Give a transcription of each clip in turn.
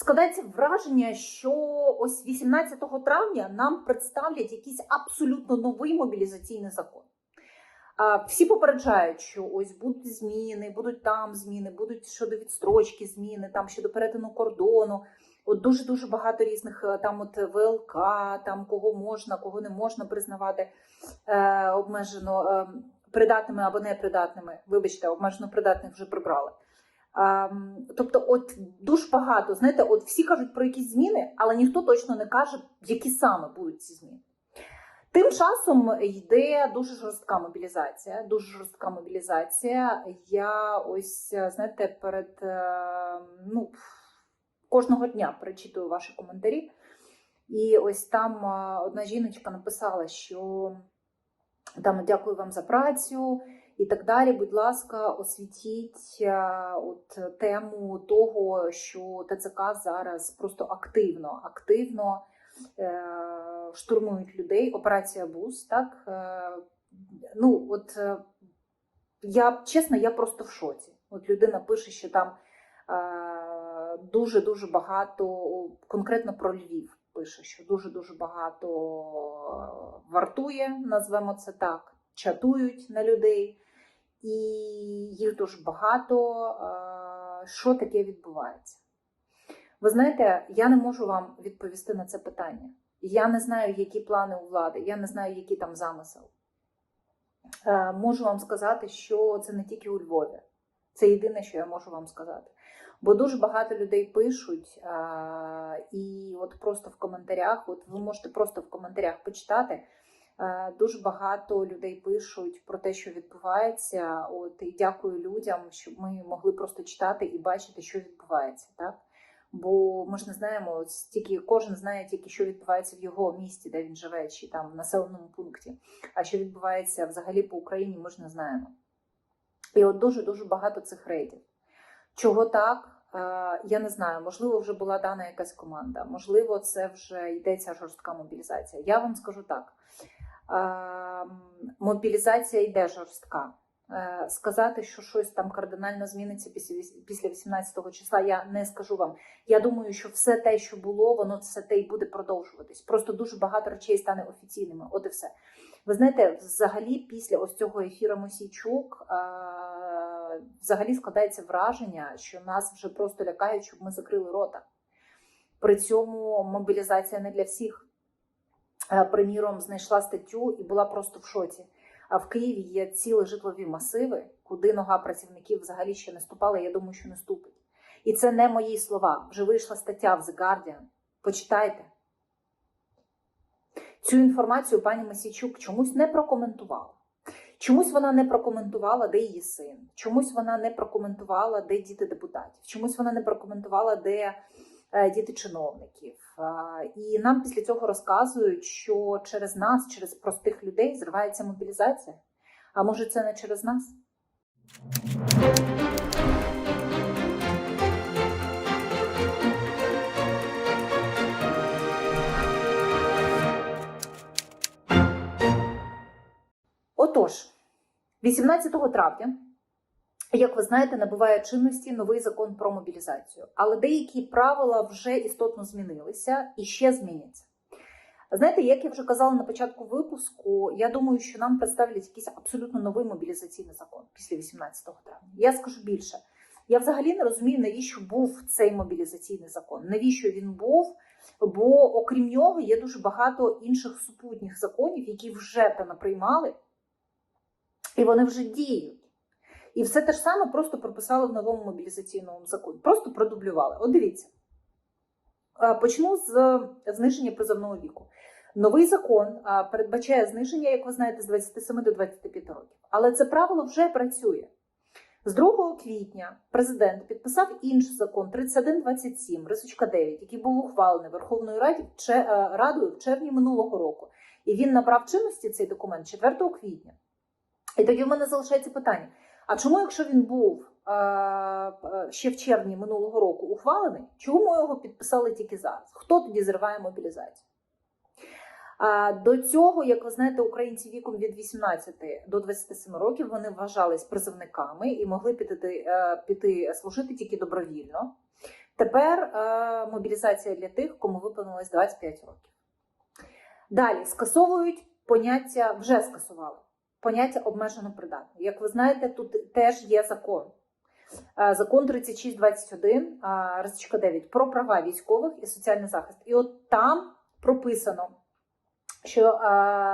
Складається враження, що ось 18 травня нам представлять якийсь абсолютно новий мобілізаційний закон. Всі попереджають, що ось будуть зміни, будуть там зміни, будуть щодо відстрочки зміни, там щодо перетину кордону. От дуже дуже багато різних е, там от ВЛК, там кого можна, кого не можна признавати е, обмежено е, придатними або непридатними. Вибачте, обмежено придатних вже прибрали. Ем, тобто, от дуже багато, знаєте, от всі кажуть про якісь зміни, але ніхто точно не каже, які саме будуть ці зміни. Тим часом йде дуже жорстка мобілізація. Дуже жорстка мобілізація. Я ось знаєте, перед е, ну кожного дня перечитую ваші коментарі. І ось там е, одна жіночка написала, що там дякую вам за працю і так далі. Будь ласка, освітіть е, от тему того, що ТЦК зараз просто активно, активно е, штурмують людей. Операція БУС, так е, ну от е, я чесно, я просто в шоці. От людина пише, що там дуже дуже багато конкретно про Львів. Пише, що дуже дуже багато е, вартує, назвемо це так, чатують на людей, і їх дуже багато. Що таке відбувається? Ви знаєте, я не можу вам відповісти на це питання. Я не знаю, які плани у влади, я не знаю, який там замисел. Е, Можу вам сказати, що це не тільки у Львові. Це єдине, що я можу вам сказати. Бо дуже багато людей пишуть, і от просто в коментарях, от ви можете просто в коментарях почитати. А, Дуже багато людей пишуть про те, що відбувається. От і дякую людям, щоб ми могли просто читати і бачити, що відбувається, так? Бо ми ж не знаємо, от тільки кожен знає тільки, що відбувається в його місті, де він живе, чи там в населеному пункті. А що відбувається взагалі по Україні, ми ж не знаємо. І от дуже дуже багато цих рейдів. Чого так? Е, Я не знаю. Можливо, вже була дана якась команда. Можливо, це вже йдеться жорстка мобілізація. Я вам скажу так: Е, мобілізація йде жорстка. Е, Сказати, що щось там кардинально зміниться після віс- після 18 числа, я не скажу вам. Я думаю, що все те, що було, воно все те й буде продовжуватись. Просто дуже багато речей стане офіційними. От і все. Ви знаєте, взагалі, після ось цього ефіру Мосійчук е, взагалі складається враження, що нас вже просто лякають, щоб ми закрили рота. При цьому мобілізація не для всіх. Е, Приміром, знайшла статтю і була просто в шоці. А в Києві є цілі житлові масиви, куди нога працівників взагалі ще не ступала. Я думаю, що не ступить. І це не мої слова. Вже вийшла стаття в The Guardian. Почитайте. Цю інформацію пані Масійчук чомусь не прокоментувала. Чомусь вона не прокоментувала, де її син. Чомусь вона не прокоментувала, де діти депутатів. Чомусь вона не прокоментувала, де діти чиновників. І нам після цього розказують, що через нас, через простих людей, зривається мобілізація. А може, це не через нас? Отож, 18 травня, як ви знаєте, набуває чинності новий закон про мобілізацію, але деякі правила вже істотно змінилися і ще зміняться. Знаєте, як я вже казала на початку випуску, я думаю, що нам представлять якийсь абсолютно новий мобілізаційний закон після 18 травня. Я скажу більше. Я взагалі не розумію, навіщо був цей мобілізаційний закон, навіщо він був. Бо окрім нього є дуже багато інших супутніх законів, які вже понаприймали, і вони вже діють. І все те ж саме просто прописали в новому мобілізаційному законі. Просто продублювали. От дивіться. Почну з е, зниження призовного віку. Новий закон передбачає зниження, як ви знаєте, з 27 до 25 років. Але це правило вже працює. З 2 квітня президент підписав інший закон 3127, рисочка 9, який був ухвалений Верховною е, Радою в червні минулого року. І він набрав чинності цей документ 4 квітня. І тоді в мене залишається питання: а чому, якщо він був е, е, ще в червні минулого року ухвалений, чому його підписали тільки зараз? Хто тоді зриває мобілізацію? До цього, як ви знаєте, українці віком від 18 до 27 років вони вважались призовниками і могли піти, е, піти служити тільки добровільно. Тепер мобілізація для тих, кому виповнилось 25 років. Далі скасовують поняття, вже скасували поняття обмежено придатне. Як ви знаєте, тут теж є закон. Закон 3621, е, розчка 9 про права військових і соціальний захист. І от там прописано, що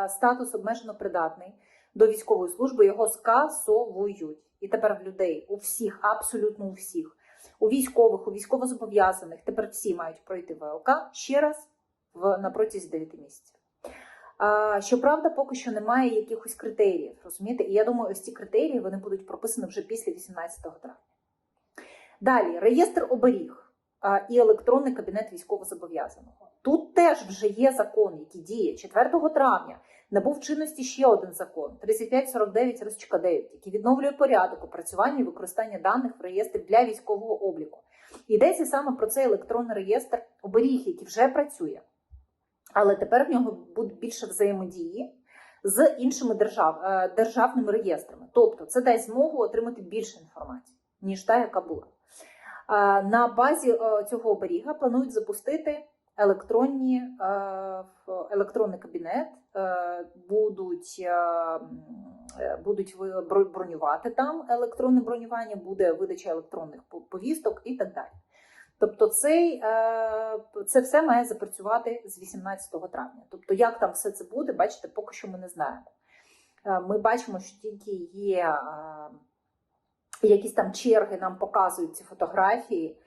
статус обмежено придатний до військової служби його скасовують. І тепер в людей, у всіх, абсолютно у всіх, у військових, у військовозобов'язаних, тепер всі мають пройти ВЛК ще раз в, на протязі 9 місяців. Щоправда, поки що немає якихось критеріїв, розумієте? І я думаю, ось ці критерії вони будуть прописані вже після 18 травня. Далі, реєстр оберіг і електронний кабінет військовозобов'язаного. Тут теж вже є закон, який діє 4 травня. Набув чинності ще один закон 3549 розчка 9, який відновлює порядок опрацювання і використання даних в реєстрі для військового обліку. Йдеться саме про цей електронний реєстр оберіг, який вже працює. Але тепер в нього буде більше взаємодії з іншими держав, е, державними реєстрами. Тобто це дасть змогу отримати більше інформації, ніж та, яка була. Е, На базі е, цього оберіга планують запустити електронні, електронний кабінет, будуть, будуть бронювати там електронне бронювання, буде видача електронних повісток і так далі. Тобто, цей, е, це все має запрацювати з 18 травня. Тобто, як там все це буде, бачите, поки що ми не знаємо. Е, Ми бачимо, що тільки є е, якісь там черги, нам показують ці фотографії,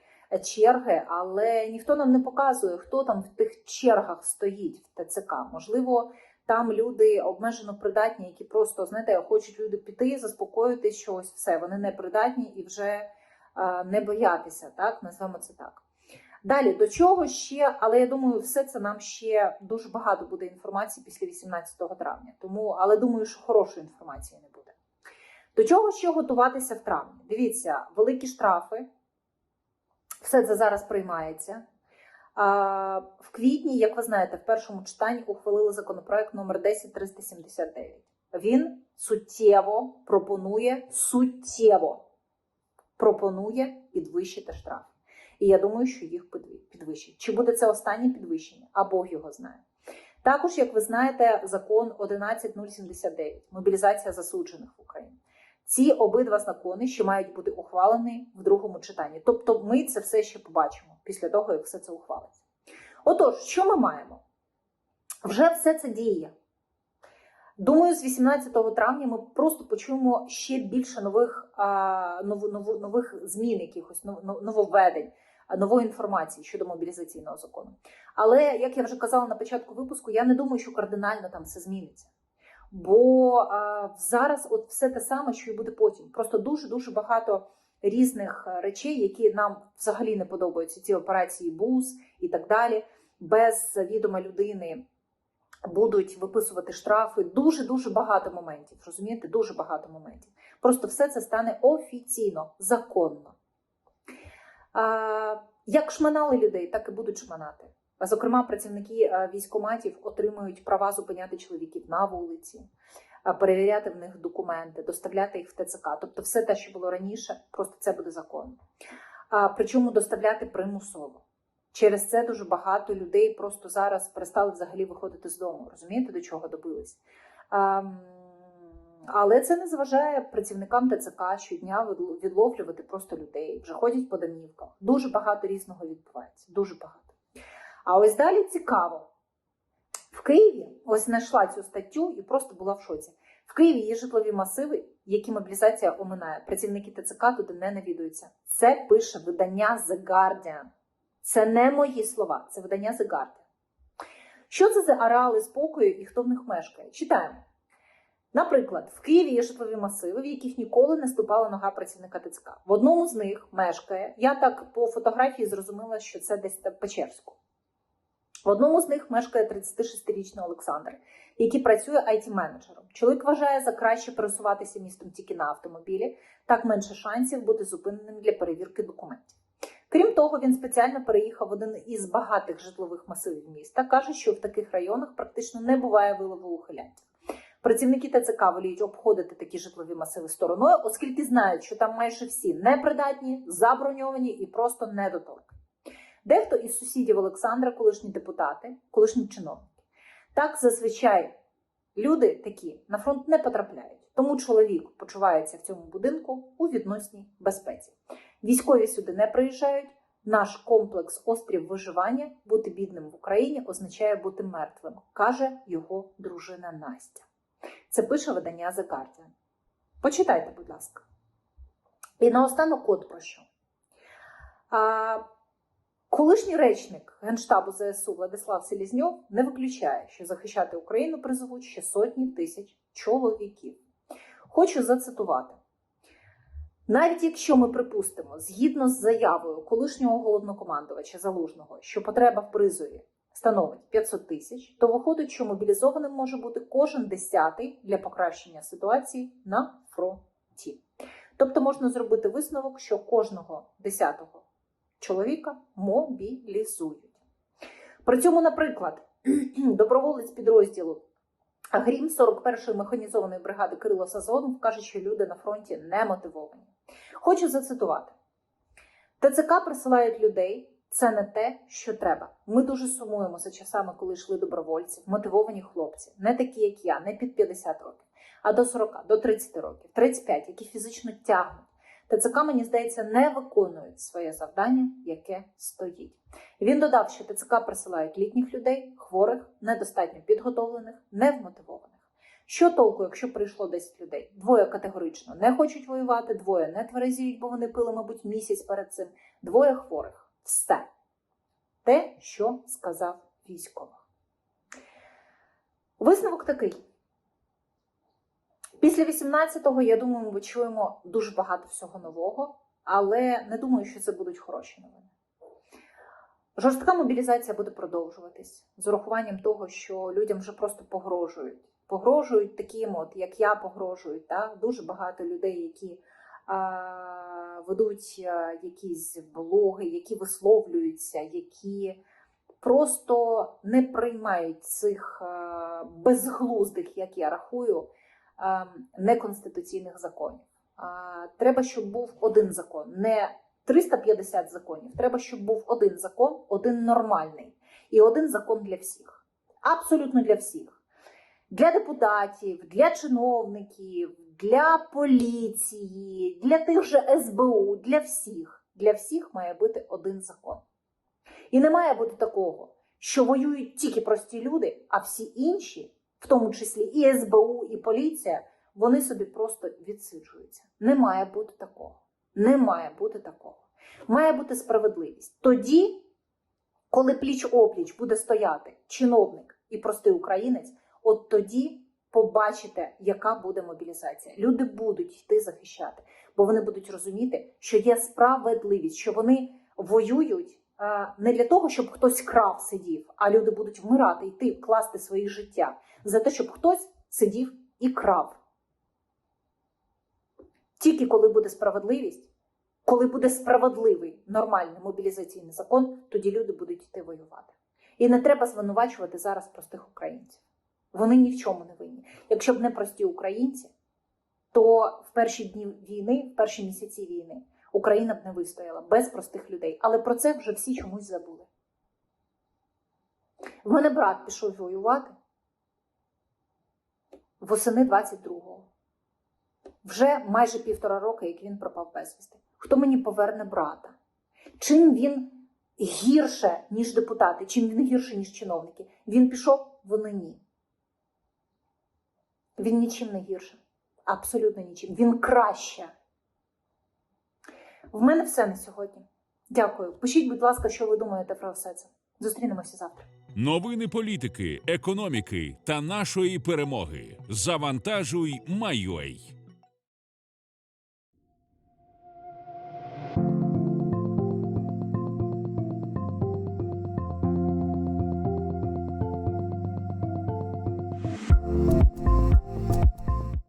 черги, але ніхто нам не показує, хто там в тих чергах стоїть в ТЦК. Можливо, там люди обмежено придатні, які просто, знаєте, хочуть люди піти, заспокоїтись, що ось все, вони не придатні і вже не боятися, так, назвемо це так. Далі до чого ще, але я думаю, все це нам ще дуже багато буде інформації після 18 травня. Тому, але думаю, що хорошої інформації не буде. До чого ще готуватися в травні? Дивіться, великі штрафи, все це зараз приймається. В квітні, як ви знаєте, в першому читанні ухвалили законопроект номер 10379. Він суттєво пропонує суттєво пропонує підвищити штрафи. І я думаю, що їх підвищать. Чи буде це останнє підвищення? А Бог його знає. Також, як ви знаєте, закон 11079 мобілізація засуджених в Україні. Ці обидва закони ще мають бути ухвалені в другому читанні. Тобто, ми це все ще побачимо після того, як все це ухвалиться. Отож, що ми маємо? Вже все це діє. Думаю, з 18 травня ми просто почуємо ще більше нових, нов, нов, нових змін, якихось нов- нов- нововведень, нової інформації щодо мобілізаційного закону. Але як я вже казала на початку випуску, я не думаю, що кардинально там все зміниться. Бо а, зараз от все те саме, що і буде потім. Просто дуже дуже багато різних е, речей, які нам взагалі не подобаються. Ці операції БУС і так далі, без відома людини будуть виписувати штрафи. Дуже дуже багато моментів. Розумієте, дуже багато моментів. Просто все це стане офіційно, законно. А, як шманали людей, так і будуть шманати. Зокрема, працівники військоматів отримують права зупиняти чоловіків на вулиці, перевіряти в них документи, доставляти їх в ТЦК. Тобто, все те, що було раніше, просто це буде законно. Причому доставляти примусово. Через це дуже багато людей просто зараз перестали взагалі виходити з дому. Розумієте, до чого добились? Ем, Але це не заважає працівникам ТЦК щодня відловлювати просто людей, вже ходять по домівках. Дуже багато різного відбувається. Дуже багато. А ось далі цікаво. В Києві ось знайшла цю статтю і просто була в шоці. В Києві є житлові масиви, які мобілізація оминає. Працівники ТЦК туди не навідуються. Це пише видання The Guardian. Це не мої слова, це видання The. Що це за ареали спокою і хто в них мешкає? Читаємо. Наприклад, в Києві є житлові масиви, в яких ніколи не ступала нога працівника ТЦК. В одному з них мешкає, я так по фотографії зрозуміла, що це десь там Печерську. В одному з них мешкає 36-річний Олександр, який працює IT-менеджером. Чоловік вважає за краще пересуватися містом тільки на автомобілі, так менше шансів бути зупиненим для перевірки документів. Крім того, він спеціально переїхав в один із багатих житлових масивів міста. каже, що в таких районах практично не буває вилову ухилянтів. Працівники ТЦК воліють обходити такі житлові масиви стороною, оскільки знають, що там майже всі непридатні, заброньовані і просто недоторкані. Дехто із сусідів Олександра, колишні депутати, колишні чиновники. Так зазвичай люди такі на фронт не потрапляють. Тому чоловік почувається в цьому будинку у відносній безпеці. Військові сюди не приїжджають. Наш комплекс острів виживання бути бідним в Україні означає бути мертвим, каже його дружина Настя. Це пише видання The Guardian. Почитайте, будь ласка. І наостанок от про що. А, колишній речник Генштабу ЗСУ Владислав Селізньов не виключає, що захищати Україну призовуть ще сотні тисяч чоловіків. Хочу зацитувати. Навіть якщо ми припустимо, згідно з заявою колишнього головнокомандувача Залужного, що потреба в призові становить 500 тисяч, то виходить, що мобілізованим може бути кожен десятий для покращення ситуації на фронті. Тобто можна зробити висновок, що кожного десятого чоловіка мобілізують. При цьому, наприклад, доброволець підрозділу Грім 41-ї механізованої бригади Кирило Сазонов каже, що люди на фронті не мотивовані. Хочу зацитувати: ТЦК присилають людей. Це не те, що треба. Ми дуже сумуємо за часами, коли йшли добровольці, мотивовані хлопці, не такі, як я, не під 50 років, а до 40, до 30 років, 35, які фізично тягнуть. ТЦК, мені здається, не виконують своє завдання, яке стоїть. Він додав, що ТЦК присилають літніх людей, хворих, недостатньо підготовлених, невмотивованих. Що толку, якщо прийшло 10 людей? Двоє категорично не хочуть воювати, двоє не тверезіють, бо вони пили, мабуть, місяць перед цим, двоє хворих. Все. Те, що сказав військовий. Висновок такий. Після 18-го, я думаю, ми чуємо дуже багато всього нового, але не думаю, що це будуть хороші новини. Жорстка мобілізація буде продовжуватись з урахуванням того, що людям вже просто погрожують. Погрожують таким, от як я погрожую. Та? Дуже багато людей, які а, ведуть а, якісь блоги, які висловлюються, які просто не приймають цих а, безглуздих, як я рахую, а, неконституційних законів. Треба, щоб був один закон, не 350 законів. Треба, щоб був один закон, один нормальний і один закон для всіх. Абсолютно для всіх. Для депутатів, для чиновників, для поліції, для тих же СБУ, для всіх. Для всіх має бути один закон. І не має бути такого, що воюють тільки прості люди, а всі інші, в тому числі і СБУ, і поліція, вони собі просто відсиджуються. Не має бути такого. Не має бути такого. Має бути справедливість. Тоді, коли пліч опліч буде стояти чиновник і простий українець, от тоді побачите, яка буде мобілізація. Люди будуть йти захищати, бо вони будуть розуміти, що є справедливість, що вони воюють е, не для того, щоб хтось крав сидів, а люди будуть вмирати, йти, класти свої життя за те, щоб хтось сидів і крав. Тільки коли буде справедливість, коли буде справедливий нормальний мобілізаційний закон, тоді люди будуть йти воювати. І не треба звинувачувати зараз простих українців. Вони ні в чому не винні. Якщо б не прості українці, то в перші дні війни, в перші місяці війни, Україна б не вистояла без простих людей. Але про це вже всі чомусь забули. В мене брат пішов воювати восени 22-го. Вже майже півтора роки, як він пропав безвісти. Хто мені поверне брата? Чим він гірше, ніж депутати, чим він гірше, ніж чиновники? Він пішов, вони ні. Він нічим не гірше. Абсолютно нічим. Він краще. В мене все на сьогодні. Дякую. Пишіть, будь ласка, що ви думаєте про все це. Зустрінемося завтра. Новини політики, економіки та нашої перемоги. Завантажуй, Майой.